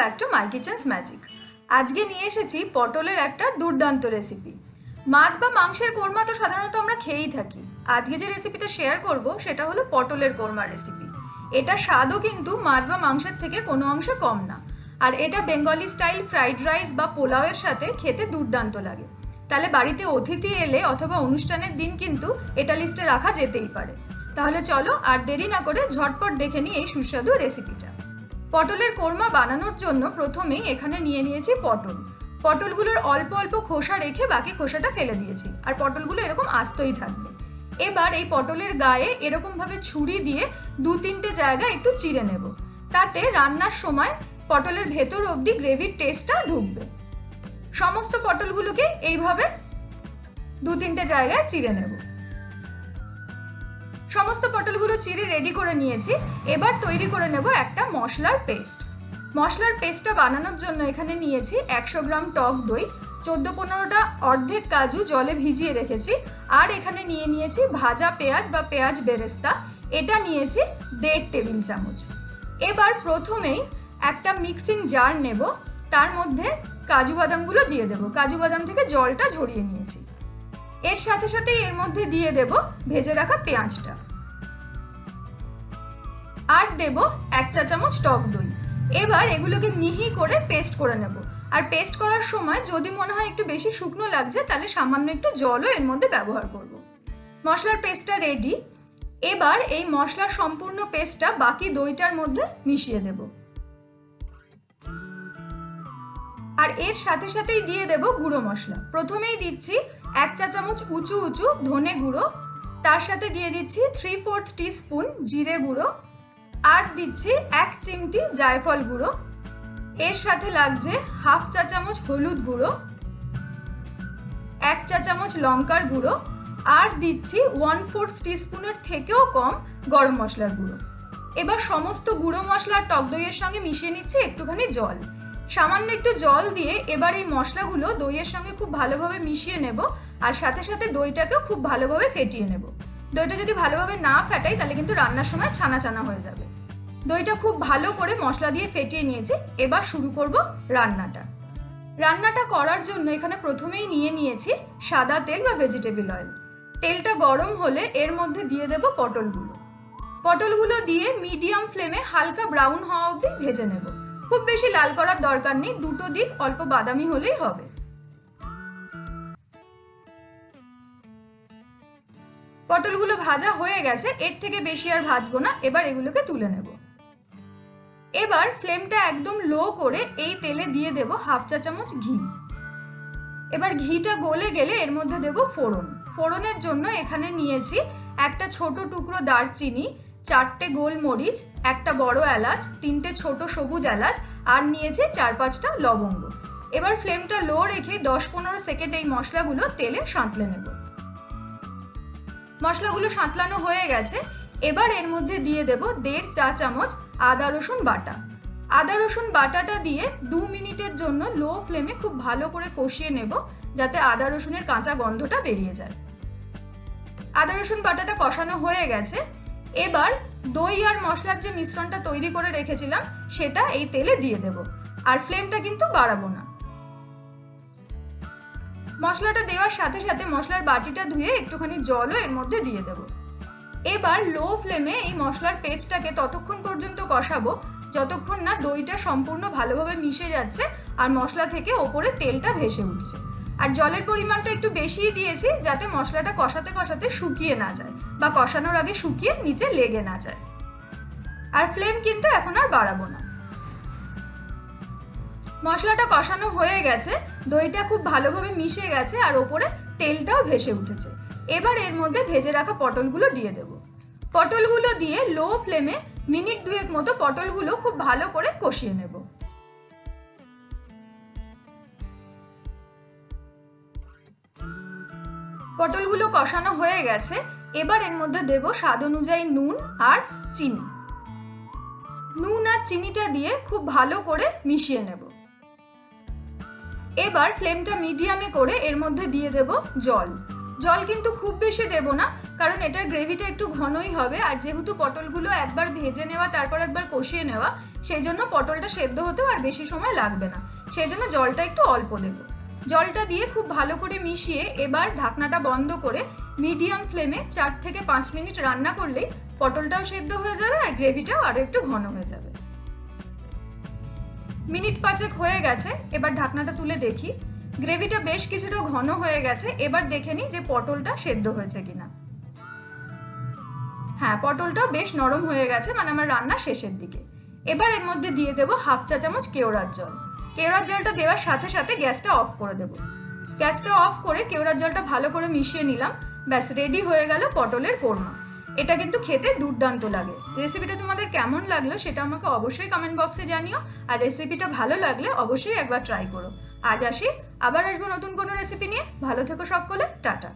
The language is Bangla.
Back to my kitchens magic আজকে নিয়ে এসেছি পটলের একটা দুর্দান্ত রেসিপি মাছ বা মাংসের কোরমা তো সাধারণত আমরা খেয়েই থাকি। আজকে যে রেসিপিটা শেয়ার করব, সেটা হলো পটলের কোরমার রেসিপি এটা স্বাদও কিন্তু মাছ বা মাংসের থেকে কোনো অংশে কম না। আর এটা বেঙ্গলি স্টাইল ফ্রাইড রাইস বা পোলাওয়ের সাথে খেতে দুর্দান্ত লাগে। তাহলে বাড়িতে অতিথি এলে অথবা অনুষ্ঠানের দিন কিন্তু এটা লিস্টে রাখা যেতেই পারে। তাহলে চলো আর দেরি না করে ঝটপট দেখে নিই এই সুস্বাদু রেসিপিটা পটলের কোরমা বানানোর জন্য প্রথমেই এখানে নিয়ে নিয়েছি পটল। পটলগুলোর অল্প অল্প খোসা রেখে বাকি খোসাটা ফেলে দিয়েছি, আর পটলগুলো এরকম আস্তই থাকবে। এবার এই পটলের গায়ে এরকম ভাবে ছুরি দিয়ে দু তিনটে জায়গা একটু চিড়ে নেব। তাতে রান্নার সময় পটলের ভেতর অবধি গ্রেভির টেস্টটা ঢুকবে। সমস্ত পটলগুলোকে এইভাবে দু তিনটে জায়গায় চিড়ে নেব। সমস্ত পটলগুলো চিড়ে রেডি করে নিয়েছি। এবার তৈরি করে নেব একটা মশলার পেস্ট মশলার পেস্টটা বানানোর জন্য এখানে নিয়েছি একশো গ্রাম টক দই, চোদ্দ পনেরোটা অর্ধেক কাজু জলে ভিজিয়ে রেখেছি, আর এখানে নিয়ে নিয়েছি ভাজা পেঁয়াজ বা পেঁয়াজ বেরেস্তা। এটা নিয়েছি দেড় টেবিল চামচ। এবার প্রথমেই একটা মিক্সিং জার নেব, তার মধ্যে কাজু বাদামগুলো দিয়ে দেবো। কাজু বাদাম থেকে জলটা ঝরিয়ে নিয়েছি। এর সাথে সাথে এর মধ্যে দিয়ে দেব ভেজে রাখা পেঁয়াজটা। আর দেব এক চা চামচ টক দই। এবার এগুলোকে মিহি করে পেস্ট করে নেব। আর পেস্ট করার সময় যদি মনে হয় একটু বেশি শুকনো লাগছে, তাহলে সামান্য একটু জলও এর মধ্যে ব্যবহার করব। মশলার পেস্টটা রেডি এবার এই মশলার সম্পূর্ণ পেস্টটা বাকি দইটার মধ্যে মিশিয়ে দেব। আর এর সাথে সাথেই দিয়ে দেব গুঁড়ো মশলা। প্রথমেই দিচ্ছি এক চা চামচ উঁচু উঁচু ধনে গুঁড়ো। তার সাথে দিয়ে দিচ্ছি থ্রি ফোর্থ স্পুন জিরে গুঁড়ো। আর দিচ্ছি এক চিমটি জায়ফল গুঁড়ো। এর সাথে লাগছে হাফ চা চামচ হলুদ গুঁড়ো, এক চা চামচ লঙ্কার গুঁড়ো, আর দিচ্ছি ওয়ান ফোর্থ স্পুনের থেকেও কম গরম মশলার গুঁড়ো। এবার সমস্ত গুঁড়ো মশলার টক দইয়ের সঙ্গে মিশিয়ে নিচ্ছি একটুখানি জল। সামান্য একটু জল দিয়ে এবার এই মশলাগুলো দইয়ের সঙ্গে খুব ভালোভাবে মিশিয়ে নেব আর সাথে সাথে দইটাকেও খুব ভালোভাবে ফেটিয়ে নেব। দইটা যদি ভালোভাবে না ফেটাই তাহলে কিন্তু রান্নার সময় ছানা ছানা হয়ে যাবে। দইটা খুব ভালো করে মশলা দিয়ে ফেটিয়ে নিয়েছি। এবার শুরু করব রান্নাটা। রান্নাটা করার জন্য এখানে প্রথমেই নিয়ে নিয়েছি সাদা তেল বা ভেজিটেবল অয়েল তেলটা গরম হলে এর মধ্যে দিয়ে দেব পটলগুলো। পটলগুলো দিয়ে মিডিয়াম ফ্লেমে হালকা ব্রাউন হওয়া অবধি ভেজে নেব। খুব বেশি লাল করার দরকার নেই, দুটো দিক অল্প বাদামি হলেই হবে। পটলগুলো ভাজা হয়ে গেছে, এর থেকে বেশি আর ভাজবো না, এবার এগুলোকে তুলে নেব। এবার ফ্লেমটা একদম লো করে এই তেলে দিয়ে দেব হাফ চা চামচ ঘি। এবার ঘিটা গলে গেলে এর মধ্যে দেব ফোড়ন। ফোড়নের জন্য এখানে নিয়েছি একটা ছোট টুকরো দারচিনি, চারটে গোলমরিচ, একটা বড় এলাচ, তিনটে ছোট সবুজ এলাচ আর নিয়েছি চার পাঁচটা লবঙ্গ। এবার ফ্লেমটা লো রেখে দশ পনেরো সেকেন্ড এই মশলাগুলো তেলে সাঁতলে নেব। মশলাগুলো সাঁতলানো হয়ে গেছে। এবার এর মধ্যে দিয়ে দেব দেড় চা চামচ আদা, রসুন, বাটা। আদা, রসুন, বাটাটা দিয়ে দু মিনিটের জন্য লো ফ্লেমে খুব ভালো করে কষিয়ে নেব, যাতে আদা, রসুনের কাঁচা গন্ধটা বেরিয়ে যায়। আদা, রসুন, বাটাটা কষানো হয়ে গেছে। এবার দই আর মশলার যে মিশ্রণটা তৈরি করে রেখেছিলাম, সেটা এই তেলে দিয়ে দেব। আর ফ্লেমটা কিন্তু বাড়াবো না। মশলাটা দেওয়ার সাথে সাথে মশলার বাটিটা ধুয়ে একটুখানি জলও এর মধ্যে দিয়ে দেব। এবার লো ফ্লেমে এই মশলার পেস্টটাকে ততক্ষণ পর্যন্ত কষাবো। যতক্ষণ না দইটা সম্পূর্ণ ভালোভাবে মিশে যাচ্ছে আর মশলা থেকে ওপরে তেলটা ভেসে উঠছে। আর জলের পরিমাণটা একটু বেশিই দিয়েছি যাতে মশলাটা কষাতে কষাতে শুকিয়ে না যায় বা কষানোর আগে শুকিয়ে নিচে লেগে না যায়। আর ফ্লেম কিন্তু এখন আর বাড়াবো না। মশলাটা কষানো হয়ে গেছে, দইটা খুব ভালোভাবে মিশে গেছে আর ওপরে তেলটাও ভেসে উঠেছে। এবার এর মধ্যে ভেজে রাখা পটলগুলো দিয়ে দেব। পটলগুলো দিয়ে লো ফ্লেমে মিনিট দুয়েক মতো পটলগুলো খুব ভালো করে কষিয়ে নেব। পটলগুলো কষানো হয়ে গেছে, এবার এর মধ্যে দেব স্বাদ অনুযায়ী নুন আর চিনি। নুন আর চিনিটা দিয়ে খুব ভালো করে মিশিয়ে নেব। এবার ফ্লেমটা মিডিয়ামে করে এর মধ্যে দিয়ে দেব জল। জল কিন্তু খুব বেশি দেবো না, কারণ এটার গ্রেভিটা একটু ঘনই হবে। আর যেহেতু পটলগুলো একবার ভেজে নেওয়া, তারপর একবার কষিয়ে নেওয়া, সেই জন্য পটলটা সেদ্ধ হতেও আর বেশি সময় লাগবে না। সেই জন্য জলটা একটু অল্প দেবো। জলটা দিয়ে খুব ভালো করে মিশিয়ে এবার ঢাকনাটা বন্ধ করে মিডিয়াম ফ্লেমে চার থেকে পাঁচ মিনিট রান্না করলেই পটলটাও সেদ্ধ হয়ে যাবে আর গ্রেভিটাও আরও একটু ঘন হয়ে যাবে। মিনিট পাঁচেক হয়ে গেছে, এবার ঢাকনাটা তুলে দেখি। গ্রেভিটা বেশ কিছুটা ঘন হয়ে গেছে, এবার দেখে নিই যে পটলটা সেদ্ধ হয়েছে কিনা। হ্যাঁ পটলটা বেশ নরম হয়ে গেছে মানে আমার রান্না শেষের দিকে। এবার এর মধ্যে দিয়ে দেবো হাফ চা চামচ কেওড়ার জল। কেওড়ার জলটা দেওয়ার সাথে সাথে গ্যাসটা অফ করে দেবো। গ্যাসটা অফ করে কেওড়ার জলটা ভালো করে মিশিয়ে নিলাম। ব্যাস, রেডি হয়ে গেল পটলের কোরমা। এটা কিন্তু খেতে দুর্দান্ত লাগে। রেসিপিটা তোমাদের কেমন লাগল সেটা আমাকে অবশ্যই কমেন্ট বক্সে জানিও। আর রেসিপিটা ভালো লাগলে অবশ্যই একবার ট্রাই করো। আজ আসি আবার আসব নতুন কোনো রেসিপি নিয়ে। ভালো থেকো সকলে টাটা।